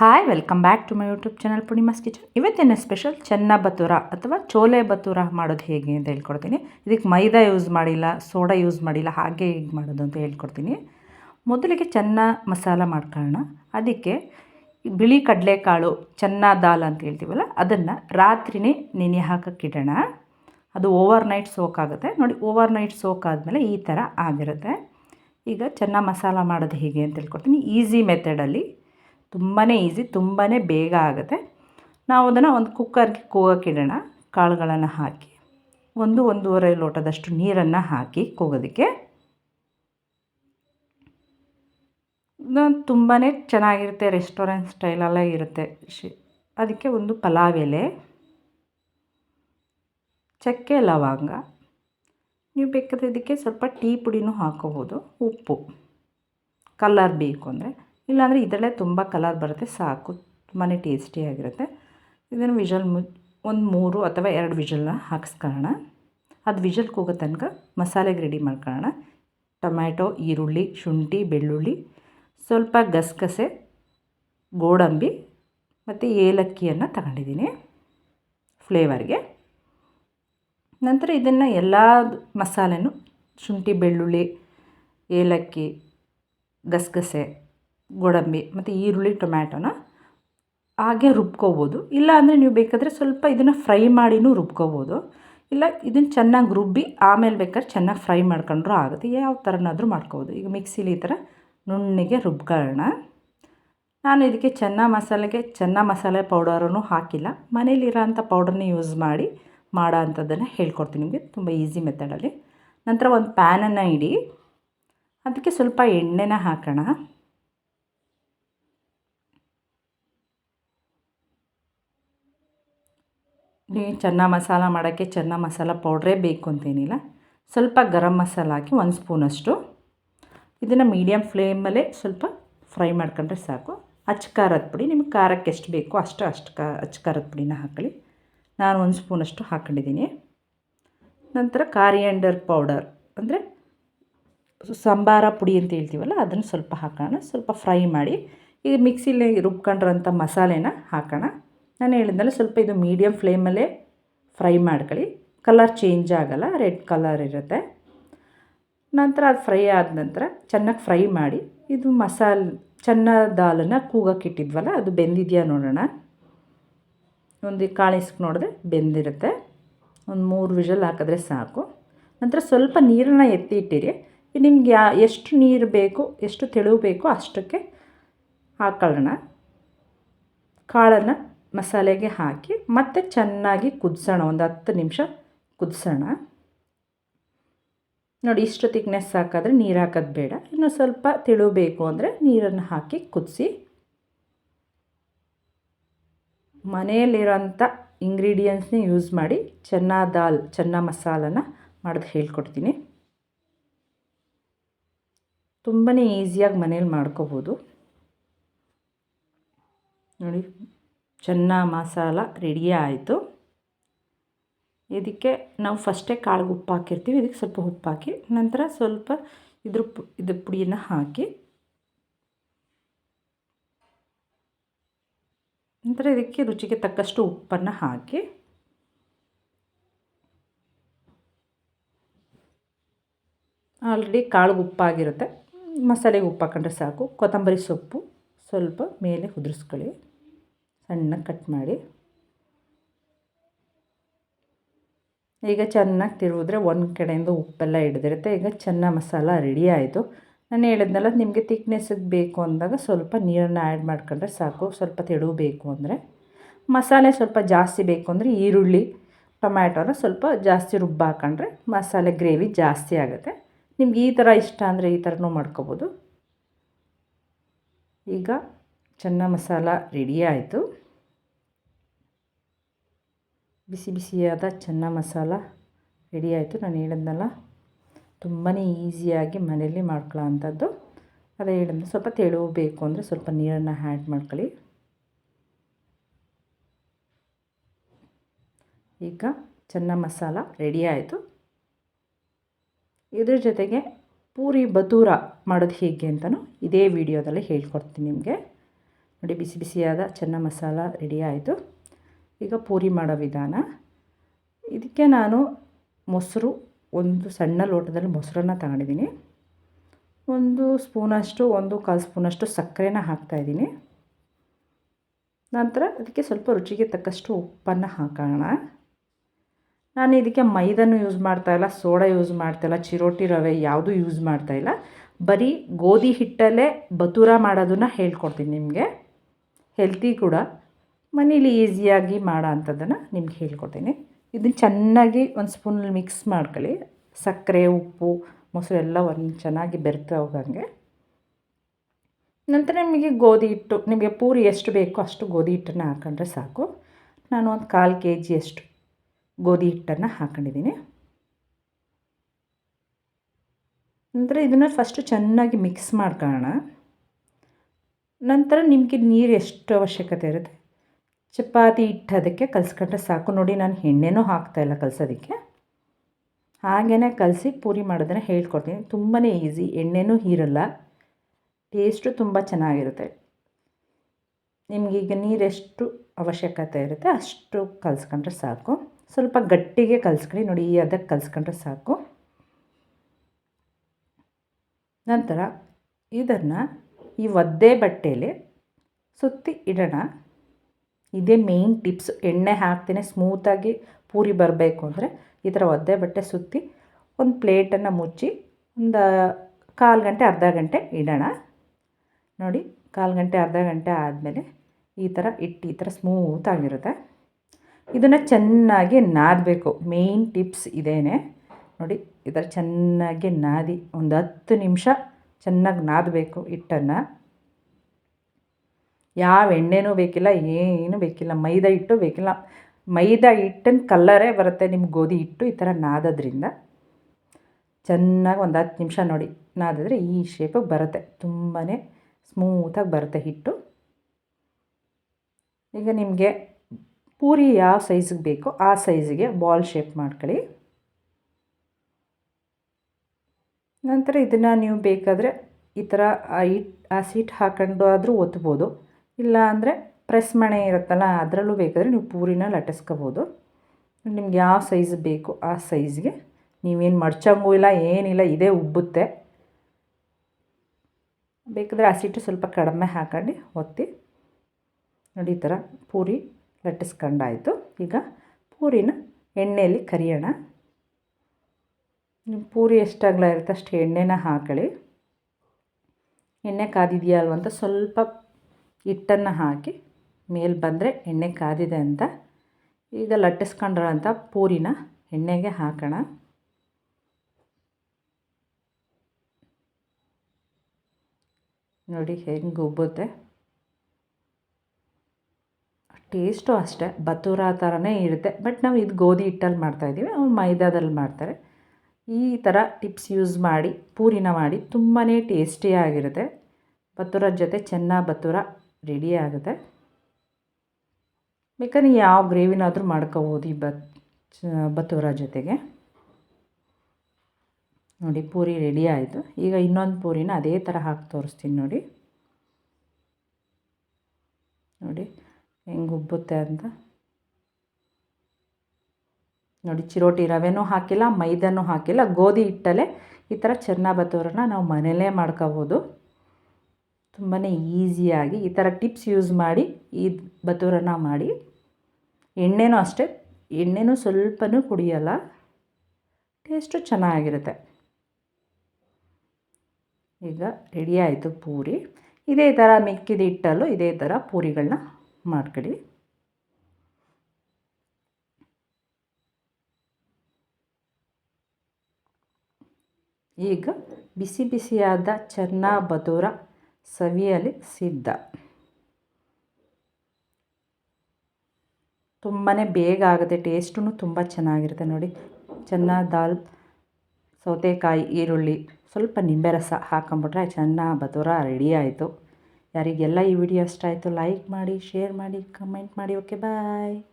Hi welcome back to my YouTube channel Poornima's kitchen ಇವತ್ತಿನ special chana bhatura ಅಥವಾ ಚೋಲೆ ಬತೂರ ಮಾಡೋದು ಹೇಗೆ ಅಂತ ಹೇಳ್ಕೊಡ್ತೀನಿ. ಇದಕ್ಕೆ ಮೈದಾ ಯೂಸ್ ಮಾಡಿಲ್ಲ ಸೋಡಾ ಯೂಸ್ ಮಾಡಿಲ್ಲ, ಹಾಗೆ ಹೇಗೆ ಮಾಡೋದು ಅಂತ ಹೇಳ್ಕೊಡ್ತೀನಿ. ಮೊದಲಿಗೆ ಚೆನ್ನ ಮಸಾಲ ಮಾಡ್ಕೊಳ್ಳೋಣ. ಅದಕ್ಕೆ ಬಿಳಿ ಕಡಲೆಕಾಳು ಚೆನ್ನ ದಾಲ್ ಅಂತ ಹೇಳ್ತೀವಲ್ಲ, ಅದನ್ನು ರಾತ್ರಿನೇ ನೆನೆ ಹಾಕೋಕ್ಕಿಡೋಣ ಅದು ಓವರ್ ನೈಟ್ ಸೋಕ್ ಆಗುತ್ತೆ. ನೋಡಿ ಓವರ್ ನೈಟ್ ಸೋಕ್ ಆದಮೇಲೆ ಈ ಥರ ಆಗಿರುತ್ತೆ. ಈಗ ಚೆನ್ನ ಮಸಾಲ ಮಾಡೋದು ಹೇಗೆ ಅಂತ ಹೇಳ್ಕೊಡ್ತೀನಿ. ಈಸಿ ಮೆಥಡಲ್ಲಿ ತುಂಬಾ ಈಸಿ ತುಂಬಾ ಬೇಗ ಆಗುತ್ತೆ. ನಾವು ಅದನ್ನು ಒಂದು ಕುಕ್ಕರ್ಗೆ ಕೂಗೋಕ್ಕಿಡೋಣ ಕಾಳುಗಳನ್ನು ಹಾಕಿ, ಒಂದು ಒಂದೂವರೆ ಲೋಟದಷ್ಟು ನೀರನ್ನು ಹಾಕಿ ಕೂಗೋದಕ್ಕೆ. ತುಂಬಾ ಚೆನ್ನಾಗಿರುತ್ತೆ, ರೆಸ್ಟೋರೆಂಟ್ ಸ್ಟೈಲೆಲ್ಲ ಇರುತ್ತೆ. ಶಿ, ಅದಕ್ಕೆ ಒಂದು ಪಲಾವ್ ಎಲೆ, ಚಕ್ಕೆ ಲವಂಗ. ನೀವು ಬೇಕಾದ್ರೆ ಇದಕ್ಕೆ ಸ್ವಲ್ಪ ಟೀ ಪುಡಿನೂ ಹಾಕೋಬೋದು, ಉಪ್ಪು. ಕಲ್ಲರ್ ಬೇಕು ಅಂದರೆ. ಇಲ್ಲಾಂದರೆ ಇದರಲ್ಲೇ ತುಂಬ ಕಲರ್ ಬರುತ್ತೆ, ಸಾಕು. ತುಂಬಾ ಟೇಸ್ಟಿಯಾಗಿರುತ್ತೆ ಇದನ್ನು ವಿಜಲ್ ಮು, ಒಂದು ಮೂರು ಅಥವಾ ಎರಡು ವಿಷಲ್ನ ಹಾಕಿಸ್ಕೊಳ್ಳೋಣ. ಅದು ವಿಜಲ್ ಕೂಗೋ ತನಕ ಮಸಾಲೆಗೆ ರೆಡಿ ಮಾಡ್ಕೊಳ್ಳೋಣ. ಟೊಮ್ಯಾಟೊ, ಈರುಳ್ಳಿ, ಶುಂಠಿ, ಬೆಳ್ಳುಳ್ಳಿ, ಸ್ವಲ್ಪ ಗಸಗಸೆ, ಗೋಡಂಬಿ ಮತ್ತು ಏಲಕ್ಕಿಯನ್ನು ತಗೊಂಡಿದ್ದೀನಿ ಫ್ಲೇವರ್ಗೆ. ನಂತರ ಇದನ್ನು ಎಲ್ಲ ಮಸಾಲೆನೂ ಶುಂಠಿ, ಬೆಳ್ಳುಳ್ಳಿ, ಏಲಕ್ಕಿ, ಗಸಗಸೆ ಗೋಡಂಬಿ, ಮತ್ತು ಈರುಳ್ಳಿ, ಟೊಮ್ಯಾಟೋನ ಹಾಗೆ ರುಬ್ಕೋಬೋದು. ಇಲ್ಲ ಅಂದರೆ ನೀವು ಬೇಕಾದರೆ ಸ್ವಲ್ಪ ಇದನ್ನು ಫ್ರೈ ಮಾಡಿನೂ ರುಬ್ಕೋಬೋದು. ಇಲ್ಲ, ಇದನ್ನು ಚೆನ್ನಾಗಿ ರುಬ್ಬಿ ಆಮೇಲೆ ಬೇಕಾದ್ರೆ ಚೆನ್ನಾಗಿ ಫ್ರೈ ಮಾಡ್ಕೊಂಡ್ರೂ ಆಗುತ್ತೆ. ಯಾವ ಥರನಾದರೂ ಮಾಡ್ಕೋಬೋದು. ಈಗ ಮಿಕ್ಸಿಲಿ ಈ ಥರ ನುಣ್ಣಗೆ ರುಬ್ಕೊಳ್ಳೋಣ. ನಾನು ಇದಕ್ಕೆ ಚೆನ್ನ ಮಸಾಲೆಗೆ ಚೆನ್ನ ಮಸಾಲೆ ಪೌಡರನ್ನು ಹಾಕಿಲ್ಲ. ಮನೇಲಿರೋ ಅಂಥ ಪೌಡರ್ನ ಯೂಸ್ ಮಾಡಿ ಮಾಡೋ ಅಂಥದ್ದನ್ನು ಹೇಳ್ಕೊಡ್ತೀನಿ ನಿಮಗೆ. ತುಂಬ ಈಸಿ ಮೆಥಡಲ್ಲಿ. ನಂತರ ಒಂದು ಪ್ಯಾನನ್ನು ಇಡಿ. ಅದಕ್ಕೆ ಸ್ವಲ್ಪ ಎಣ್ಣೆನ ಹಾಕೋಣ. ನೀವು ಚೆನ್ನ ಮಸಾಲ ಮಾಡೋಕ್ಕೆ ಚೆನ್ನ ಮಸಾಲ ಪೌಡ್ರೇ ಬೇಕು ಅಂತೇನಿಲ್ಲ. ಸ್ವಲ್ಪ ಗರಂ ಮಸಾಲ ಹಾಕಿ ಒಂದು ಸ್ಪೂನಷ್ಟು. ಇದನ್ನು ಮೀಡಿಯಮ್ ಫ್ಲೇಮಲ್ಲೇ ಸ್ವಲ್ಪ ಫ್ರೈ ಮಾಡ್ಕೊಂಡ್ರೆ ಸಾಕು. ಅಚ್ಚ ಖಾರದ ಪುಡಿ, ನಿಮ್ಗೆ ಖಾರಕ್ಕೆ ಎಷ್ಟು ಬೇಕೋ ಅಷ್ಟು ಅಷ್ಟು ಕಾ ಖಾರದ ಪುಡಿನ ಹಾಕೊಳ್ಳಿ ನಾನು ಒಂದು ಸ್ಪೂನಷ್ಟು ಹಾಕೊಂಡಿದ್ದೀನಿ. ನಂತರ ಕಾರಿಯಂಡರ್ ಪೌಡರ್ ಅಂದರೆ ಸಂಬಾರ ಪುಡಿ ಅಂತ ಹೇಳ್ತೀವಲ್ಲ, ಅದನ್ನು ಸ್ವಲ್ಪ ಹಾಕೋಣ. ಸ್ವಲ್ಪ ಫ್ರೈ ಮಾಡಿ ಈಗ ಮಿಕ್ಸಿಲಿ ರುಬ್ಕೊಂಡಿರೋಂಥ ಮಸಾಲೆನ ಹಾಕೋಣ. ನಾನು ಹೇಳಿದ್ನಲ್ಲ, ಸ್ವಲ್ಪ ಇದು ಮೀಡಿಯಮ್ ಫ್ಲೇಮಲ್ಲೇ ಫ್ರೈ ಮಾಡ್ಕೊಳ್ಳಿ. ಕಲರ್ ಚೇಂಜ್ ಆಗೋಲ್ಲ ರೆಡ್ ಕಲರ್ ಇರುತ್ತೆ. ನಂತರ ಅದು ಫ್ರೈ ಆದ ನಂತರ ಚೆನ್ನಾಗಿ ಫ್ರೈ ಮಾಡಿ, ಇದು ಮಸಾಲೆ, ಚೆನ್ನ ದಾಲನ್ನು ಕೂಗಕ್ಕಿಟ್ಟಿದ್ವಲ್ಲ ಅದು ಬೆಂದಿದೆಯಾ ನೋಡೋಣ. ಒಂದು ಕಾಳಿಸ್ಕ್ ನೋಡಿದ್ರೆ ಬೆಂದಿರುತ್ತೆ. ಒಂದು ಮೂರು ವಿಷಲ್ ಹಾಕಿದ್ರೆ ಸಾಕು. ನಂತರ ಸ್ವಲ್ಪ ನೀರನ್ನು ಎತ್ತಿ ಇಟ್ಟಿರಿ. ನಿಮ್ಗೆ ಯಾ ಎಷ್ಟು ನೀರು ಬೇಕು, ಎಷ್ಟು ತೆಳು ಬೇಕೋ ಅಷ್ಟಕ್ಕೆ ಹಾಕೊಳ್ಳೋಣ. ಕಾಳನ್ನು ಮಸಾಲೆಗೆ ಹಾಕಿ ಮತ್ತೆ ಚೆನ್ನಾಗಿ ಕುದಿಸೋಣ. ಒಂದು ಹತ್ತು ನಿಮಿಷ ಕುದಿಸೋಣ. ನೋಡಿ, ಇಷ್ಟು ತಿಕ್ನೆಸ್ ಹಾಕಿದ್ರೆ ನೀರು ಹಾಕೋದು ಬೇಡ. ಇನ್ನು ಸ್ವಲ್ಪ ತಿಳುಬೇಕು ಅಂದರೆ ನೀರನ್ನು ಹಾಕಿ ಕುದಿಸಿ. ಮನೆಯಲ್ಲಿರೋಂಥ ಇಂಗ್ರೀಡಿಯೆಂಟ್ಸ್ನೇ ಯೂಸ್ ಮಾಡಿ ಚೆನ್ನ ದಾಲ್, ಚೆನ್ನ ಮಸಾಲನ ಮಾಡೋದು ಹೇಳ್ಕೊಡ್ತೀನಿ. ತುಂಬಾ ಈಸಿಯಾಗಿ ಮನೇಲಿ ಮಾಡ್ಕೋಬೋದು. ನೋಡಿ ಚೆನ್ನ ಮಸಾಲ ರೆಡಿ ಆಯಿತು. ಇದಕ್ಕೆ ನಾವು ಫಸ್ಟೇ ಕಾಳಿಗೆ ಉಪ್ಪು ಹಾಕಿರ್ತೀವಿ, ಇದಕ್ಕೆ ಸ್ವಲ್ಪ ಉಪ್ಪು ಹಾಕಿ, ನಂತರ ಸ್ವಲ್ಪ ಇದ್ರ ಪು, ಇದ್ರ ಪುಡಿಯನ್ನು ಹಾಕಿ, ನಂತರ ಇದಕ್ಕೆ ರುಚಿಗೆ ತಕ್ಕಷ್ಟು ಉಪ್ಪನ್ನು ಹಾಕಿ, ಆಲ್ರೆಡಿ ಕಾಳಿಗೆ ಉಪ್ಪಾಗಿರುತ್ತೆ ಮಸಾಲೆಗೆ ಉಪ್ಪು ಹಾಕೊಂಡ್ರೆ ಸಾಕು. ಕೊತ್ತಂಬರಿ ಸೊಪ್ಪು ಸ್ವಲ್ಪ ಮೇಲೆ ಉದುರಿಸ್ಕೊಳ್ಳಿ. ಸಣ್ಣಗೆ ಕಟ್ ಮಾಡಿ. ಈಗ ಚೆನ್ನಾಗಿ ತಿರುಗಿದ್ರೆ ಒಂದು ಕಡೆಯಿಂದ ಉಪ್ಪೆಲ್ಲ ಹಿಡಿದಿರುತ್ತೆ. ಈಗ ಚೆನ್ನ ಮಸಾಲ ರೆಡಿ ಆಯಿತು. ನಾನು ಹೇಳಿದ್ನಲ್ಲ, ನಿಮಗೆ ತಿಕ್ನೆಸ್ಸಿಗೆ ಬೇಕು ಅಂದಾಗ ಸ್ವಲ್ಪ ನೀರನ್ನು ಆ್ಯಡ್ ಮಾಡ್ಕೊಂಡ್ರೆ ಸಾಕು. ಸ್ವಲ್ಪ ತೆಳು ಬೇಕು ಅಂದರೆ. ಮಸಾಲೆ ಸ್ವಲ್ಪ ಜಾಸ್ತಿ ಬೇಕು ಅಂದರೆ ಈರುಳ್ಳಿ ಟೊಮ್ಯಾಟೋನ ಸ್ವಲ್ಪ ಜಾಸ್ತಿ ರುಬ್ಬ ಹಾಕೊಂಡ್ರೆ ಮಸಾಲೆ ಗ್ರೇವಿ ಜಾಸ್ತಿ ಆಗುತ್ತೆ. ನಿಮ್ಗೆ ಈ ಥರ ಇಷ್ಟ ಅಂದರೆ ಈ ಥರನೂ ಮಾಡ್ಕೋಬೋದು. ಈಗ ಚೆನ್ನ ಮಸಾಲ ರೆಡಿ ಆಯಿತು. ಬಿಸಿ ಬಿಸಿಯಾದ ಚೆನ್ನ ಮಸಾಲ ರೆಡಿ ಆಯಿತು. ನಾನು ಹೇಳಿದ್ನಲ್ಲ ತುಂಬಾ ಈಸಿಯಾಗಿ ಮನೆಯಲ್ಲಿ ಮಾಡ್ಕೊಳ್ಳೋ ಅಂಥದ್ದು. ಅದೇ ಹೇಳಿದ್ನ ಸ್ವಲ್ಪ ತೆಳು ಬೇಕು ಅಂದರೆ ಸ್ವಲ್ಪ ನೀರನ್ನು ಆ್ಯಡ್ ಮಾಡ್ಕೊಳ್ಳಿ. ಈಗ ಚೆನ್ನ ಮಸಾಲ ರೆಡಿ ಆಯಿತು. ಇದ್ರ ಜೊತೆಗೆ ಪೂರಿ ಬತೂರ ಮಾಡೋದು ಹೇಗೆ ಅಂತಲೂ ಇದೇ ವಿಡಿಯೋದಲ್ಲಿ ಹೇಳ್ಕೊಡ್ತೀನಿ ನಿಮಗೆ. ನೋಡಿ, ಬಿಸಿ ಬಿಸಿಯಾದ ಚೆನ್ನ ಮಸಾಲ ರೆಡಿ ಆಯಿತು. ಈಗ ಪೂರಿ ಮಾಡೋ ವಿಧಾನ. ಇದಕ್ಕೆ ನಾನು ಮೊಸರು, ಒಂದು ಸಣ್ಣ ಲೋಟದಲ್ಲಿ ಮೊಸರನ್ನ ತಗೊಂಡಿದ್ದೀನಿ. ಒಂದು ಸ್ಪೂನಷ್ಟು, ಒಂದು ಕಾಲು ಸ್ಪೂನಷ್ಟು ಸಕ್ಕರೆನ ಹಾಕ್ತಾಯಿದ್ದೀನಿ ನಂತರ ಅದಕ್ಕೆ ಸ್ವಲ್ಪ ರುಚಿಗೆ ತಕ್ಕಷ್ಟು ಉಪ್ಪನ್ನು ಹಾಕೋಣ. ನಾನು ಇದಕ್ಕೆ ಮೈದನ್ನು ಯೂಸ್ ಮಾಡ್ತಾಯಿಲ್ಲ ಸೋಡಾ ಯೂಸ್ ಮಾಡ್ತಾಯಿಲ್ಲ ಚಿರೋಟಿ ರವೆ ಯಾವುದೂ ಯೂಸ್ ಮಾಡ್ತಾಯಿಲ್ಲ ಬರೀ ಗೋಧಿ ಹಿಟ್ಟಲ್ಲೇ ಬತೂರ ಮಾಡೋದನ್ನು ಹೇಳ್ಕೊಡ್ತೀನಿ ನಿಮಗೆ. ಹೆಲ್ತಿ ಕೂಡ. ಮನೇಲಿ ಈಸಿಯಾಗಿ ಮಾಡೋ ಅಂಥದ್ದನ್ನು ನಿಮ್ಗೆ ಹೇಳ್ಕೊಡ್ತೀನಿ. ಇದನ್ನು ಚೆನ್ನಾಗಿ ಒಂದು ಸ್ಪೂನಲ್ಲಿ ಮಿಕ್ಸ್ ಮಾಡ್ಕೊಳ್ಳಿ. ಸಕ್ಕರೆ, ಉಪ್ಪು, ಮೊಸರು ಎಲ್ಲ ಒಂದು ಚೆನ್ನಾಗಿ ಬೆರೆತು ಹೋಗಂಗೆ. ನಂತರ ನಿಮಗೆ ಗೋಧಿ ಹಿಟ್ಟು, ನಿಮಗೆ ಪೂರಿ ಎಷ್ಟು ಬೇಕೋ ಅಷ್ಟು ಗೋಧಿ ಹಿಟ್ಟನ್ನು ಹಾಕೊಂಡ್ರೆ ಸಾಕು. ನಾನು ಒಂದು ಕಾಲು ಕೆ ಜಿಯಷ್ಟು ಗೋಧಿ ಹಿಟ್ಟನ್ನು ಹಾಕೊಂಡಿದ್ದೀನಿ. ನಂತರ ಇದನ್ನು ಫಸ್ಟು ಚೆನ್ನಾಗಿ ಮಿಕ್ಸ್ ಮಾಡ್ಕೊಳ್ಳೋಣ. ನಂತರ ನಿಮಗೆ ನೀರು ಎಷ್ಟು ಅವಶ್ಯಕತೆ ಇರುತ್ತೆ? ಚಪಾತಿ ಹಿಟ್ಟು ಅದಕ್ಕೆ ಕಲಿಸ್ಕೊಂಡ್ರೆ ಸಾಕು. ನೋಡಿ, ನಾನು ಎಣ್ಣೆನೂ ಹಾಕ್ತಾಯಿಲ್ಲ ಕಲಸೋದಕ್ಕೆ. ಹಾಗೇ ಕಲಸಿ ಪೂರಿ ಮಾಡೋದನ್ನು ಹೇಳ್ಕೊಡ್ತೀನಿ. ತುಂಬಾ ಈಸಿ. ಎಣ್ಣೆನೂ ಹೀರಲ್ಲ. ಟೇಸ್ಟು ತುಂಬ ಚೆನ್ನಾಗಿರುತ್ತೆ. ನಿಮಗೀಗ ನೀರೆಷ್ಟು ಅವಶ್ಯಕತೆ ಇರುತ್ತೆ, ಅಷ್ಟು ಕಲಸ್ಕೊಂಡ್ರೆ ಸಾಕು. ಸ್ವಲ್ಪ ಗಟ್ಟಿಗೆ ಕಲಿಸ್ಕೊಳ್ಳಿ. ನೋಡಿ, ಈ ಅದಕ್ಕೆ ಕಲಿಸ್ಕೊಂಡ್ರೆ ಸಾಕು. ನಂತರ ಇದನ್ನು ಈ ಒದ್ದೆ ಬಟ್ಟೆಯಲ್ಲಿ ಸುತ್ತಿ ಇಡೋಣ. ಇದೇ ಮೇಯ್ನ್ ಟಿಪ್ಸ್ ಎಣ್ಣೆ ಹಾಕ್ತೀನಿ ಸ್ಮೂತಾಗಿ ಪೂರಿ ಬರಬೇಕು ಅಂದರೆ ಈ ಥರ ಒದ್ದೆ ಬಟ್ಟೆ ಸುತ್ತಿ ಒಂದು ಪ್ಲೇಟನ್ನು ಮುಚ್ಚಿ ಒಂದು ಕಾಲು ಗಂಟೆ, ಅರ್ಧ ಗಂಟೆ ಇಡೋಣ. ನೋಡಿ, ಕಾಲು ಗಂಟೆ, ಅರ್ಧ ಗಂಟೆ ಆದಮೇಲೆ ಈ ಥರ ಇಟ್ಟು ಈ ಥರ ಸ್ಮೂತಾಗಿರುತ್ತೆ ಇದನ್ನು ಚೆನ್ನಾಗಿ ನಾದಬೇಕು. ಮೇಯ್ನ್ ಟಿಪ್ಸ್ ಇದೇನೆ. ನೋಡಿ, ಈ ಥರ ಚೆನ್ನಾಗಿ ನಾದಿ ಒಂದು ಹತ್ತು ನಿಮಿಷ ಚೆನ್ನಾಗಿ ನಾದಬೇಕು ಹಿಟ್ಟನ್ನು. ಯಾವ ಎಣ್ಣೆನೂ ಬೇಕಿಲ್ಲ, ಏನು ಬೇಕಿಲ್ಲ, ಮೈದಾ ಹಿಟ್ಟು ಬೇಕಿಲ್ಲ. ಮೈದಾ ಹಿಟ್ಟಿನ ಕಲ್ಲರೇ ಬರುತ್ತೆ ನಿಮ್ಮ ಗೋಧಿ ಹಿಟ್ಟು ಈ ಥರ ನಾದೋದ್ರಿಂದ. ಚೆನ್ನಾಗಿ ಒಂದು ಹತ್ತು ನಿಮಿಷ ನೋಡಿ, ನಾದಿದ್ರೆ ಈ ಶೇಪಿಗೆ ಬರುತ್ತೆ ತುಂಬಾ ಸ್ಮೂತಾಗಿ ಬರುತ್ತೆ ಹಿಟ್ಟು. ಈಗ ನಿಮಗೆ ಪೂರಿ ಯಾವ ಸೈಜಿಗೆ ಬೇಕೋ ಆ ಸೈಜಿಗೆ ಬಾಲ್ ಶೇಪ್ ಮಾಡ್ಕೊಳ್ಳಿ. ನಂತರ ಇದನ್ನು ನೀವು ಬೇಕಾದರೆ ಈ ಥರ ಹಿಟ್ ಆ ಸೀಟ್ ಹಾಕೊಂಡು ಆದರೂ ಒತ್ಬೋದು. ಇಲ್ಲ ಅಂದರೆ ಪ್ರೆಸ್ ಮಣೆ ಇರುತ್ತಲ್ಲ, ಅದರಲ್ಲೂ ಬೇಕಾದರೆ ನೀವು ಪೂರಿನ ಲಟ್ಟಿಸ್ಕೋಬೋದು. ನಿಮ್ಗೆ ಯಾವ ಸೈಜ್ ಬೇಕು ಆ ಸೈಜ್ಗೆ ನೀವೇನು ಮಡ್ಚಂಗೂ ಇಲ್ಲ, ಏನಿಲ್ಲ, ಇದೇ ಉಬ್ಬುತ್ತೆ. ಬೇಕಾದರೆ ಹಸಿಟ್ಟು ಸೀಟು ಸ್ವಲ್ಪ ಕಡಿಮೆ ಹಾಕೊಂಡು ಒತ್ತಿ. ನೋಡಿ ಈ ಥರ ಪೂರಿ ಲಟ್ಟಿಸ್ಕೊಂಡಾಯಿತು. ಈಗ ಪೂರಿನ ಎಣ್ಣೆಯಲ್ಲಿ ಕರಿಯೋಣ. ನಿಮ್ಮ ಪೂರಿ ಎಷ್ಟು ಅಗಲ ಇರುತ್ತೆ ಅಷ್ಟು ಎಣ್ಣೆನ ಹಾಕೊಳ್ಳಿ. ಎಣ್ಣೆ ಕಾದಿದೆಯಾ ಅಂತ ಸ್ವಲ್ಪ ಹಿಟ್ಟನ್ನು ಹಾಕಿ ಮೇಲೆ ಬಂದರೆ ಎಣ್ಣೆ ಕಾದಿದೆ ಅಂತ. ಈಗ ಲಟ್ಟಿಸ್ಕೊಂಡಿರೋಂಥ ಪೂರಿನ ಎಣ್ಣೆಗೆ ಹಾಕೋಣ. ನೋಡಿ ಹೆಂಗೆ ಉಬ್ಬುತ್ತೆ. ಟೇಸ್ಟು ಅಷ್ಟೇ, ಬತೂರ ಥರನೇ ಇರುತ್ತೆ. ಬಟ್ ನಾವು ಇದು ಗೋಧಿ ಹಿಟ್ಟಲ್ಲಿ ಮಾಡ್ತಾಯಿದ್ದೀವಿ ಅವ್ರು ಮೈದಾದಲ್ಲಿ ಮಾಡ್ತಾರೆ. ಈ ಥರ ಟಿಪ್ಸ್ ಯೂಸ್ ಮಾಡಿ, ಪೂರಿನ ಮಾಡಿ ತುಂಬಾ ಟೇಸ್ಟಿಯಾಗಿರುತ್ತೆ. ಬತ್ತೂರದ ಜೊತೆ ಚೆನ್ನ ಬತ್ತೂರ ರೆಡಿ ಆಗುತ್ತೆ. ಬೇಕಾದ್ರೆ ಯಾವ ಗ್ರೇವಿನಾದರೂ ಮಾಡ್ಕೋಬೋದು ಈ ಬತ್ ಬತ್ತೂರ ಜೊತೆಗೆ. ನೋಡಿ, ಪೂರಿ ರೆಡಿ ಆಯಿತು. ಈಗ ಇನ್ನೊಂದು ಪೂರಿನ ಅದೇ ಥರ ಹಾಕಿ ತೋರಿಸ್ತೀನಿ ನೋಡಿ. ನೋಡಿ, ಹೆಂಗೆ ಉಬ್ಬುತ್ತೆ ಅಂತ. ನೋಡಿ, ಚಿರೋಟಿ ರವೆನೂ ಹಾಕಿಲ್ಲ, ಮೈದಾನೂ ಹಾಕಿಲ್ಲ. ಗೋಧಿ ಹಿಟ್ಟಲ್ಲೇ ಈ ಥರ ಚೆನ್ನ ಬತ್ತೂರನ್ನ ನಾವು ಮನೆಯಲ್ಲೇ ಮಾಡ್ಕೋಬೋದು. ತುಂಬಾ ಈಸಿಯಾಗಿ ಈ ಥರ ಟಿಪ್ಸ್ ಯೂಸ್ ಮಾಡಿ ಈ ಬತೂರನ್ನ ಮಾಡಿ. ಎಣ್ಣೆನೂ ಅಷ್ಟೇ, ಎಣ್ಣೆನೂ ಸ್ವಲ್ಪನೂ ಕುಡಿಯೋಲ್ಲ, ಟೇಸ್ಟು ಚೆನ್ನಾಗಿರುತ್ತೆ. ಈಗ ರೆಡಿ ಆಯಿತು ಪೂರಿ. ಇದೇ ಥರ ಮಿಕ್ಕಿದ ಹಿಟ್ಟಲ್ಲೂ ಇದೇ ಥರ ಪೂರಿಗಳನ್ನ ಮಾಡ್ಕೊಳ್ಳಿ. ಈಗ ಬಿಸಿ ಬಿಸಿಯಾದ ಚೆನ್ನ ಬದೂರ ಸವಿಯಲಿ ಸಿದ್ಧ. ತುಂಬಾ ಬೇಗ ಆಗುತ್ತೆ ಟೇಸ್ಟೂ ತುಂಬ ಚೆನ್ನಾಗಿರುತ್ತೆ ನೋಡಿ. ಚೆನ್ನಾಗಿ ದಾಲ್, ಸೌತೆಕಾಯಿ, ಈರುಳ್ಳಿ, ಸ್ವಲ್ಪ ನಿಂಬೆ ರಸ ಹಾಕೊಂಬಿಟ್ರೆ ಚೆನ್ನಾಗಿ ಬದೂರ ರೆಡಿ ಆಯಿತು. ಯಾರಿಗೆಲ್ಲ ಈ ವಿಡಿಯೋ ಇಷ್ಟ ಆಯಿತು, ಲೈಕ್ ಮಾಡಿ, ಶೇರ್ ಮಾಡಿ, ಕಮೆಂಟ್ ಮಾಡಿ. Okay, bye.